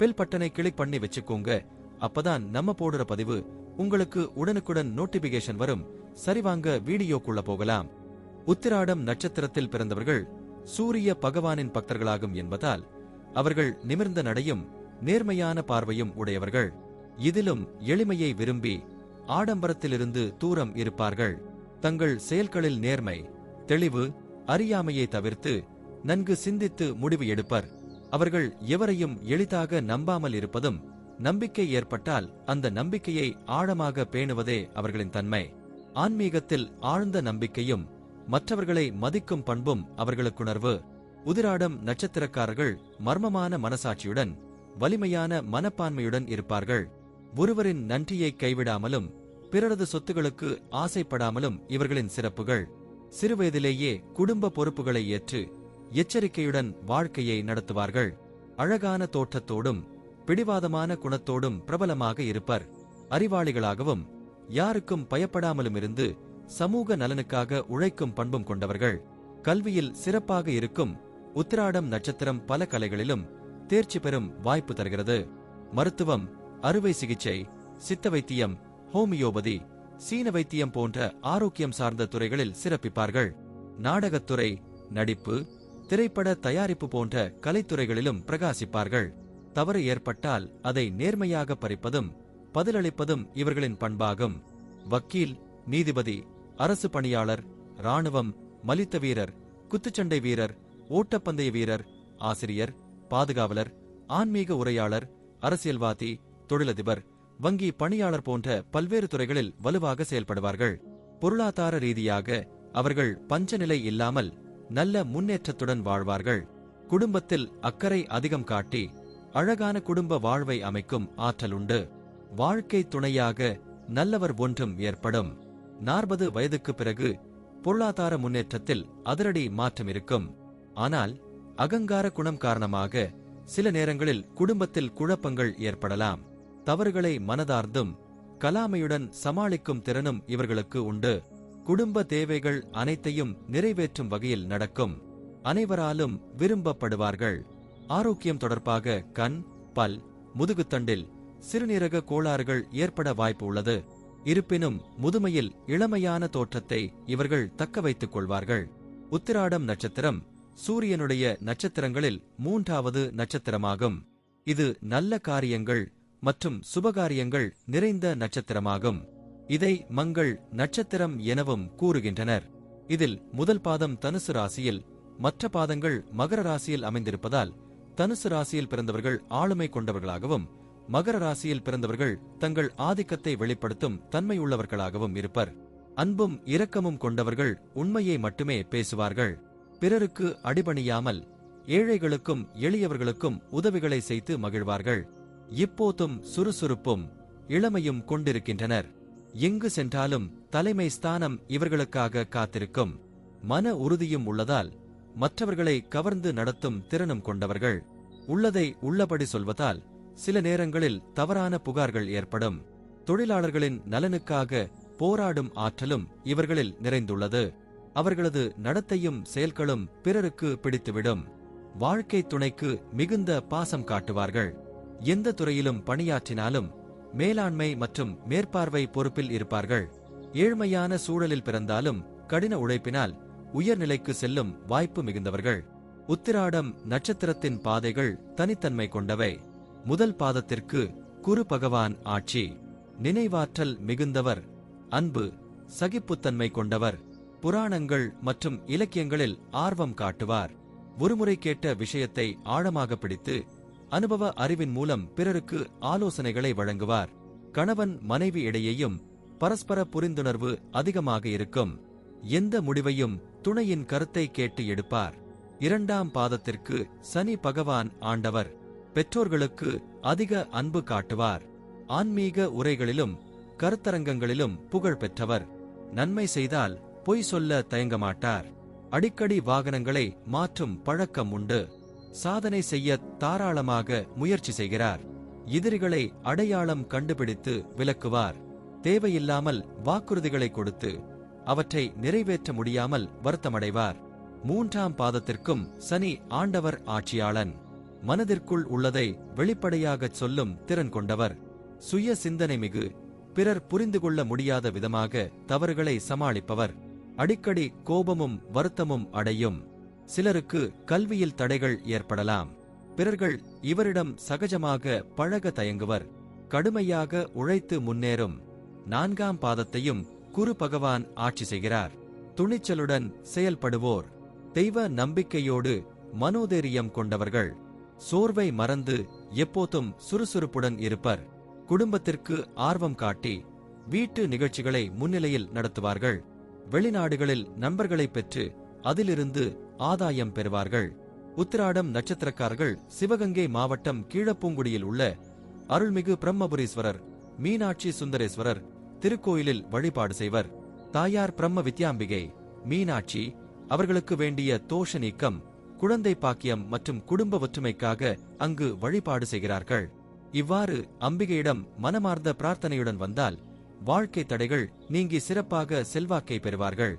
Bell பட்டனை click பண்ணி வச்சுக்கோங்க. அப்பதான் நம்ம போடுற பதிவு உங்களுக்கு உடனுக்குடன் நோட்டிபிகேஷன் வரும். சரிவாங்க வீடியோக்குள்ள போகலாம். உத்திராடம் நட்சத்திரத்தில் பிறந்தவர்கள் சூரிய பகவானின் பக்தர்களாகும் என்பதால் அவர்கள் நிமிர்ந்த நடையும் நேர்மையான பார்வையும் உடையவர்கள். இதிலும் எளிமையை விரும்பி ஆடம்பரத்திலிருந்து தூரம் இருப்பார்கள். தங்கள் செயல்களில் நேர்மை தெளிவு அறியாமையை தவிர்த்து நன்கு சிந்தித்து முடிவு எடுப்பர். அவர்கள் எவரையும் எளிதாக நம்பாமல் இருப்பதும் நம்பிக்கை ஏற்பட்டால் அந்த நம்பிக்கையை ஆழமாக பேணுவதே அவர்களின் தன்மை. ஆன்மீகத்தில் ஆழ்ந்த நம்பிக்கையும் மற்றவர்களை மதிக்கும் பண்பும் அவர்களுக்குணர்வு. உதிராடம் நட்சத்திரக்காரர்கள் மர்மமான மனசாட்சியுடன் வலிமையான மனப்பான்மையுடன் இருப்பார்கள். ஒருவரின் நன்றியை கைவிடாமலும் பிறரது சொத்துகளுக்கு ஆசைப்படாமலும் இவர்களின் சிறப்புகள். சிறுவயதிலேயே குடும்ப பொறுப்புகளை ஏற்று எச்சரிக்கையுடன் வாழ்க்கையை நடத்துவார்கள். அழகான தோற்றத்தோடும் பிடிவாதமான குணத்தோடும் பிரபலமாக இருப்பர். அறிவாளிகளாகவும் யாருக்கும் பயப்படாமலும் இருந்து சமூக நலனுக்காக உழைக்கும் பண்பும் கொண்டவர்கள். கல்வியில் சிறப்பாக இருக்கும் உத்திராடம் நட்சத்திரம் பல கலைகளிலும் தேர்ச்சி பெறும் வாய்ப்பு தருகிறது. மருத்துவம் அறுவை சிகிச்சை சித்த வைத்தியம் ஹோமியோபதி சீன வைத்தியம் போன்ற ஆரோக்கியம் சார்ந்த துறைகளில் சிறப்பிப்பார்கள். நாடகத்துறை நடிப்பு திரைப்பட தயாரிப்பு போன்ற கலைத்துறைகளிலும் பிரகாசிப்பார்கள். தவறு ஏற்பட்டால் அதை நேர்மையாக பறிப்பதும் பதிலளிப்பதும் இவர்களின் பண்பாகும். வக்கீல் நீதிபதி அரசு பணியாளர் ராணுவம் மலித்த வீரர் குத்துச்சண்டை வீரர் ஓட்டப்பந்தய வீரர் ஆசிரியர் பாதுகாவலர் ஆன்மீக உரையாளர் அரசியல்வாதி தொழிலதிபர் வங்கி பணியாளர் போன்ற பல்வேறு துறைகளில் வலுவாக செயல்படுவார்கள். பொருளாதார ரீதியாக அவர்கள் பஞ்சநிலை இல்லாமல் நல்ல முன்னேற்றத்துடன் வாழ்வார்கள். குடும்பத்தில் அக்கறை அதிகம் காட்டி அழகான குடும்ப வாழ்வை அமைக்கும் ஆற்றல் உண்டு. வாழ்க்கை துணையாக நல்லவர் ஒன்றும் ஏற்படும். நாற்பது வயதுக்கு பிறகு பொருளாதார முன்னேற்றத்தில் அதிரடி மாற்றம் இருக்கும். ஆனால் அகங்கார குணம் காரணமாக சில நேரங்களில் குடும்பத்தில் குழப்பங்கள் ஏற்படலாம். தவறுகளை மனதார்ந்தும் கலாமையுடன் சமாளிக்கும் திறனும் இவர்களுக்கு உண்டு. குடும்ப தேவைகள் அனைத்தையும் நிறைவேற்றும் வகையில் நடக்கும். அனைவராலும் விரும்பப்படுவார்கள். ஆரோக்கியம் தொடர்பாக கண் பல் முதுகுத்தண்டில் சிறுநீரக கோளாறுகள் ஏற்பட வாய்ப்பு உள்ளது. இருப்பினும் முதுமையில் இளமையான தோற்றத்தை இவர்கள் தக்க வைத்துக் கொள்வார்கள். உத்திராடம் நட்சத்திரம் சூரியனுடைய நட்சத்திரங்களில் மூன்றாவது நட்சத்திரமாகும். இது நல்ல காரியங்கள் மற்றும் சுபகாரியங்கள் நிறைந்த நட்சத்திரமாகும். இதை மங்கள் நட்சத்திரம் எனவும் கூறுகின்றனர். இதில் முதல் பாதம் தனுசு ராசியில் மற்ற பாதங்கள் மகர ராசியில் அமைந்திருப்பதால் தனுசு ராசியில் பிறந்தவர்கள் ஆளுமை கொண்டவர்களாகவும் மகர ராசியில் பிறந்தவர்கள் தங்கள் ஆதிக்கத்தை வெளிப்படுத்தும் தன்மையுள்ளவர்களாகவும் இருப்பர். அன்பும் இரக்கமும் கொண்டவர்கள் உண்மையை மட்டுமே பேசுவார்கள். பிறருக்கு அடிபணியாமல் ஏழைகளுக்கும் எளியவர்களுக்கும் உதவிகளை செய்து மகிழ்வார்கள். இப்போதும் சுறுசுறுப்பும் இளமையும் கொண்டிருக்கின்றனர். எங்கு சென்றாலும் தலைமை ஸ்தானம் இவர்களுக்காக காத்திருக்கும். மன உறுதியும் உள்ளதால் மற்றவர்களை கவர்ந்து நடத்தும் திறனும் கொண்டவர்கள். உள்ளதை உள்ளபடி சொல்வதால் சில நேரங்களில் தவறான புகார்கள் ஏற்படும். தொழிலாளர்களின் நலனுக்காக போராடும் ஆற்றலும் இவர்களில் நிறைந்துள்ளது. அவர்களது நடத்தையும் செயல்களும் பிறருக்கு பிடித்துவிடும். வாழ்க்கை துணைக்கு மிகுந்த பாசம் காட்டுவார்கள். எந்த துறையிலும் பணியாற்றினாலும் மேலாண்மை மற்றும் மேற்பார்வை பொறுப்பில் இருப்பார்கள். ஏழ்மையான சூழலில் பிறந்தாலும் கடின உழைப்பினால் உயர்நிலைக்கு செல்லும் வாய்ப்பு மிகுந்தவர்கள். உத்திராடம் நட்சத்திரத்தின் பாதைகள் தனித்தன்மை கொண்டவை. முதல் பாதத்திற்கு குரு பகவான் ஆட்சி. நினைவாற்றல் மிகுந்தவர். அன்பு சகிப்புத்தன்மை கொண்டவர். புராணங்கள் மற்றும் இலக்கியங்களில் ஆர்வம் காட்டுவார். ஒருமுறை கேட்ட விஷயத்தை ஆழமாக பிடித்து அனுபவ அறிவின் மூலம் பிறருக்கு ஆலோசனைகளை வழங்குவார். கணவன் மனைவி இடையேயும் பரஸ்பர புரிந்துணர்வு அதிகமாக இருக்கும். எந்த முடிவையும் துணையின் கருத்தை கேட்டு எடுப்பார். இரண்டாம் பாதத்திற்கு சனி பகவான் ஆண்டவர் பெற்றோர்களுக்கு அதிக அன்பு காட்டுவார். ஆன்மீக உரைகளிலும் கருத்தரங்கங்களிலும் புகழ் பெற்றவர். நன்மை செய்தால் பொய் சொல்ல தயங்க மாட்டார். அடிக்கடி வாகனங்களை மாற்றும் பழக்கம் உண்டு. சாதனை செய்ய தாராளமாக முயற்சி செய்கிறார். எதிரிகளை அடையாளம் கண்டுபிடித்து விலக்குவார் தேவையில்லாமல் வாக்குறுதிகளை கொடுத்து அவற்றை நிறைவேற்ற முடியாமல் வருத்தமடைவார். மூன்றாம் பாதத்திற்கும் சனி ஆண்டவர் ஆட்சியாளன். மனதிற்குள் உள்ளதை வெளிப்படையாகச் சொல்லும் திறன் கொண்டவர். சுய சிந்தனை மிகு. பிறர் புரிந்து கொள்ள முடியாத விதமாக தவறுகளை சமாளிப்பவர். அடிக்கடி கோபமும் வருத்தமும் அடையும். சிலருக்கு கல்வியில் தடைகள் ஏற்படலாம். பிறர்கள் இவரிடம் சகஜமாக பழக தயங்குவர். கடுமையாக உழைத்து முன்னேறும். நான்காம் பாதத்தையும் குரு பகவான் ஆட்சி செய்கிறார். துணிச்சலுடன் செயல்படுவோர். தெய்வ நம்பிக்கையோடு மனோதைரியம் கொண்டவர்கள். சோர்வை மறந்து எப்போதும் சுறுசுறுப்புடன் இருப்பர். குடும்பத்திற்கு ஆர்வம் காட்டி வீட்டு நிகழ்ச்சிகளை முன்னிலையில் நடத்துவார்கள். வெளிநாடுகளில் நண்பர்களை பெற்று அதிலிருந்து ஆதாயம் பெறுவார்கள். உத்திராடம் நட்சத்திரக்காரர்கள் சிவகங்கை மாவட்டம் கீழப்பூங்குடியில் உள்ள அருள்மிகு பிரம்மபுரீஸ்வரர் மீனாட்சி சுந்தரேஸ்வரர் திருக்கோயிலில் வழிபாடு செய்வர். தாயார் பிரம்ம வித்யாம்பிகை மீனாட்சி அவர்களுக்கு வேண்டிய தோஷ நீக்கம் குழந்தை பாக்கியம் மற்றும் குடும்ப ஒற்றுமைக்காக அங்கு வழிபாடு செய்கிறார்கள். இவ்வாறு அம்பிகையிடம் மனமார்ந்த பிரார்த்தனையுடன் வந்தால் வாழ்க்கை தடைகள் நீங்கி சிறப்பாக செல்வாக்கை பெறுவார்கள்.